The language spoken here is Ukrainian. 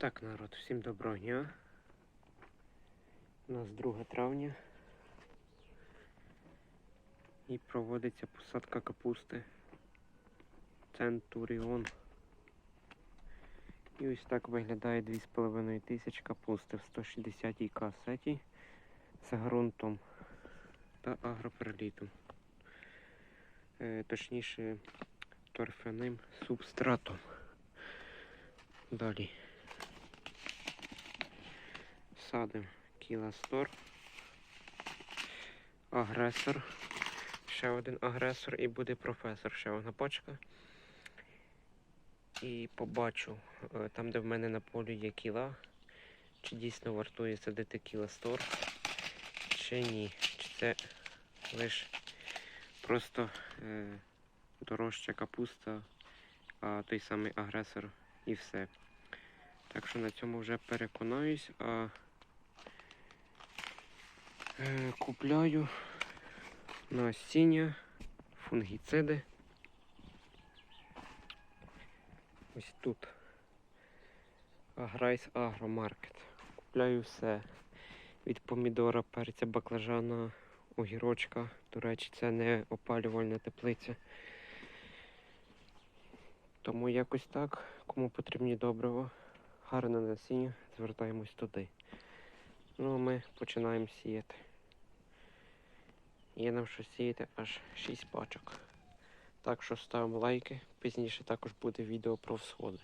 Так, народ, всім доброго дня. У нас 2 травня. І проводиться посадка капусти. Центуріон. І ось так виглядає 2,5 тисяч капусти в 160 касеті з ґрунтом та агроперлітом. Е, точніше, торфяним субстратом. Далі. Садим Кіластор. Агресор. Ще один агресор і буде професор. Ще одна пачка. І побачу, е, там, де в мене на полі є кіла, чи дійсно вартує садити кіластор, чи ні. Чи це лише просто е, дорожча капуста, а той самий агресор і все. Так що на цьому вже переконаюсь, а е, купляю насіння, фунгіциди. Ось тут. Аграйс Агромаркет. Купляю все. Від помідора, перця, баклажана, огірочка. До речі, це не опалювальна теплиця. Тому якось так. Кому потрібні добрива, гарне насіння, звертаємось туди. Ну а ми починаємо сіяти. Є нам що сіяти аж 6 пачок. Так що ставимо лайки. Пізніше також буде відео про всходи.